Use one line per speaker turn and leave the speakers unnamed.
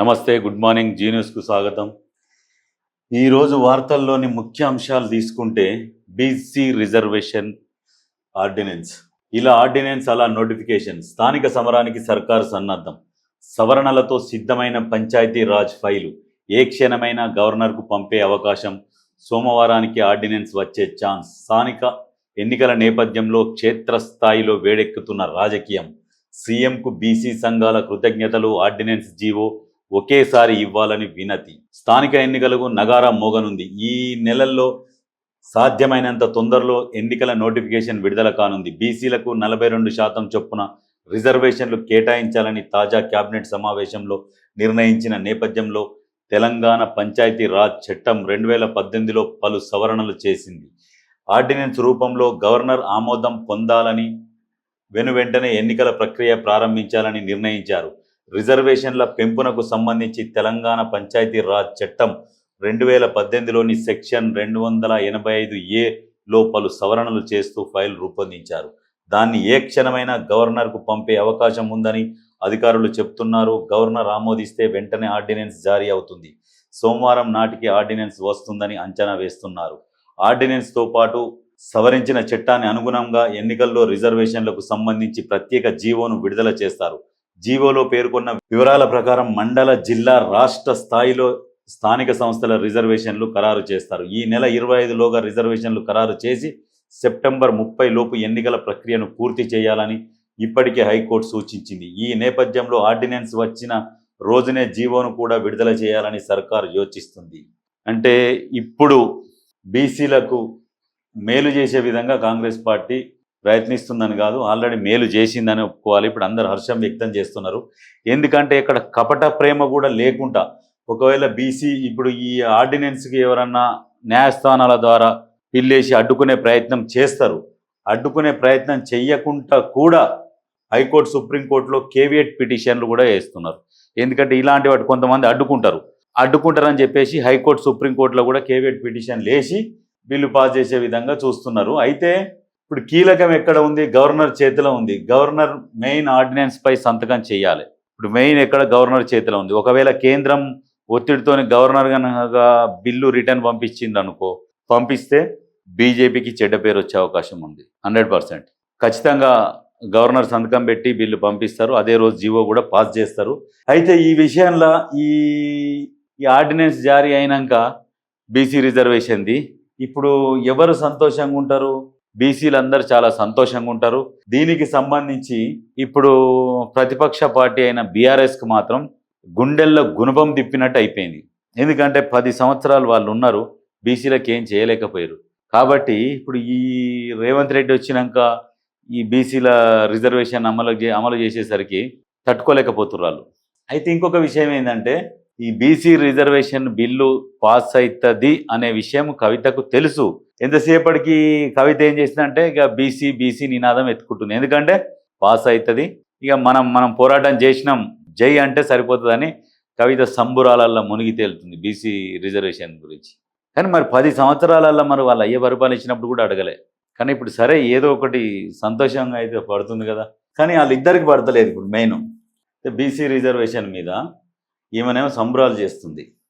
నమస్తే good morning G న్యూస్కు స్వాగతం ఈరోజు వార్తల్లోని ముఖ్య అంశాలు తీసుకుంటే బీసీ రిజర్వేషన్ ఆర్డినెన్స్. ఇలా ఆర్డినెన్స్ అలా నోటిఫికేషన్. స్థానిక సమరానికి సర్కారు సన్నద్ధం. సవరణలతో సిద్ధమైన పంచాయతీ రాజ్ ఫైలు. ఏ క్షణమైనా గవర్నర్కు పంపే అవకాశం. సోమవారానికి ఆర్డినెన్స్ వచ్చే ఛాన్స్. స్థానిక ఎన్నికల నేపథ్యంలో క్షేత్రస్థాయిలో వేడెక్కుతున్న రాజకీయం. సీఎంకు బీసీ సంఘాల కృతజ్ఞతలు ఆర్డినెన్స్ జీవో ఒకేసారి ఇవ్వాలని వినతి. స్థానిక ఎన్నికలకు నగారా మోగనుంది. ఈ నెలల్లో సాధ్యమైనంత తొందరలో ఎన్నికల నోటిఫికేషన్ విడుదల కానుంది. బీసీలకు నలభై రెండు శాతం చొప్పున రిజర్వేషన్లు కేటాయించాలని తాజా కేబినెట్ సమావేశంలో నిర్ణయించిన నేపథ్యంలో తెలంగాణ పంచాయతీ రాజ్ చట్టం రెండు వేల పద్దెనిమిదిలో పలు సవరణలు చేసింది. ఆర్డినెన్స్ రూపంలో గవర్నర్ ఆమోదం పొందాలని వెను వెంటనే ఎన్నికల ప్రక్రియ ప్రారంభించాలని నిర్ణయించారు. రిజర్వేషన్ల పెంపునకు సంబంధించి తెలంగాణ పంచాయతీ రాజ్ చట్టం రెండు వేల పద్దెనిమిదిలోని సెక్షన్ రెండు వందల ఎనభై ఐదు ఏలో పలు సవరణలు చేస్తూ ఫైల్ రూపొందించారు. దాన్ని ఏ క్షణమైనా గవర్నర్కు పంపే అవకాశం ఉందని అధికారులు చెప్తున్నారు. గవర్నర్ ఆమోదిస్తే వెంటనే ఆర్డినెన్స్ జారీ అవుతుంది. సోమవారం నాటికి ఆర్డినెన్స్ వస్తుందని అంచనా వేస్తున్నారు. ఆర్డినెన్స్తో పాటు సవరించిన చట్టాన్ని అనుగుణంగా ఎన్నికల్లో రిజర్వేషన్లకు సంబంధించి ప్రత్యేక జీవోను విడుదల చేస్తారు. జీవోలో పేర్కొన్న వివరాల ప్రకారం మండల జిల్లా రాష్ట్ర స్థాయిలో స్థానిక సంస్థల రిజర్వేషన్లు ఖరారు చేస్తారు. ఈ నెల ఇరవై ఐదులోగా రిజర్వేషన్లు ఖరారు చేసి సెప్టెంబర్ ముప్పై లోపు ఎన్నికల ప్రక్రియను పూర్తి చేయాలని ఇప్పటికే హైకోర్టు సూచించింది. ఈ నేపథ్యంలో ఆర్డినెన్స్ వచ్చిన రోజునే జీవోను కూడా విడుదల చేయాలని సర్కారు యోచిస్తుంది. అంటే ఇప్పుడు బీసీలకు మేలు చేసే విధంగా కాంగ్రెస్ పార్టీ ప్రయత్నిస్తుందని కాదు ఆల్రెడీ మేలు చేసిందని ఒప్పుకోవాలి. ఇప్పుడు అందరు హర్షం వ్యక్తం చేస్తున్నారు. ఎందుకంటే ఇక్కడ కపట ప్రేమ కూడా లేకుండా ఒకవేళ బీసీ ఇప్పుడు ఈ ఆర్డినెన్స్కి ఎవరన్నా న్యాయస్థానాల ద్వారా పిల్లేసి అడ్డుకునే ప్రయత్నం చేస్తారు. అడ్డుకునే ప్రయత్నం చెయ్యకుండా కూడా హైకోర్టు సుప్రీంకోర్టులో కేవియట్ పిటిషన్లు కూడా వేస్తున్నారు. ఎందుకంటే ఇలాంటి వాటి కొంతమంది అడ్డుకుంటారు. అడ్డుకుంటారని చెప్పేసి హైకోర్టు సుప్రీంకోర్టులో కూడా కేవియట్ పిటిషన్ లేచి బిల్లు పాస్ చేసే విధంగా చూస్తున్నారు. అయితే ఇప్పుడు కీలకం ఎక్కడ ఉంది? గవర్నర్ చేతిలో ఉంది. గవర్నర్ మెయిన్ ఆర్డినెన్స్ పై సంతకం చేయాలి. ఇప్పుడు మెయిన్ ఎక్కడ గవర్నర్ చేతిలో ఉంది? ఒకవేళ కేంద్రం ఒత్తిడితో గవర్నర్ కనుక బిల్లు రిటర్న్ పంపించింది అనుకో పంపిస్తే బీజేపీకి చెడ్డ పేరు వచ్చే అవకాశం ఉంది. Hundred percent. ఖచ్చితంగా గవర్నర్ సంతకం పెట్టి బిల్లు పంపిస్తారు. అదే రోజు జీవో కూడా పాస్ చేస్తారు. అయితే ఈ విషయంలో ఈ ఈ ఆర్డినెన్స్ జారీ అయినాక బీసీ రిజర్వేషన్ది. ఇప్పుడు ఎవరు సంతోషంగా ఉంటారు? బీసీలందరూ చాలా సంతోషంగా ఉంటారు దీనికి సంబంధించి ఇప్పుడు ప్రతిపక్ష పార్టీ అయిన బీఆర్ఎస్కి మాత్రం గుండెల్లో గుణపం తిప్పినట్టు అయిపోయింది. ఎందుకంటే పది సంవత్సరాలు వాళ్ళు ఉన్నారు బీసీలకు ఏం చేయలేకపోయారు. కాబట్టి ఇప్పుడు ఈ రేవంత్ రెడ్డి వచ్చినాక ఈ బీసీల రిజర్వేషన్ అమలు చే- అమలు చేసేసరికి తట్టుకోలేకపోతున్నారు వాళ్ళు. అయితే ఇంకొక విషయం ఏంటంటే ఈ బీసీ రిజర్వేషన్ బిల్లు పాస్ అవుతుంది అనే విషయం కవితకు తెలుసు. ఎంతసేపటికి కవిత ఏం చేసిందంటే ఇక బీసీ బీసీ నినాదం ఎత్తుకుంటుంది. ఎందుకంటే పాస్ అవుతుంది. ఇక మనం మనం పోరాటం చేసినాం జై అంటే సరిపోతుందని కవిత సంబురాలల్లో మునిగి తేలుతుంది బీసీ రిజర్వేషన్ గురించి. కానీ మరి పది సంవత్సరాలల్లో మరి వాళ్ళు అయ్యే పరిపాలించినప్పుడు కూడా అడగలే. కానీ ఇప్పుడు సరే ఏదో ఒకటి సంతోషంగా అయితే పడుతుంది కదా. కానీ వాళ్ళిద్దరికి పడతలేదు ఇప్పుడు మెయిన్. బీసీ రిజర్వేషన్ మీద ఈమెనేమో సంబురాలు చేస్తుంది.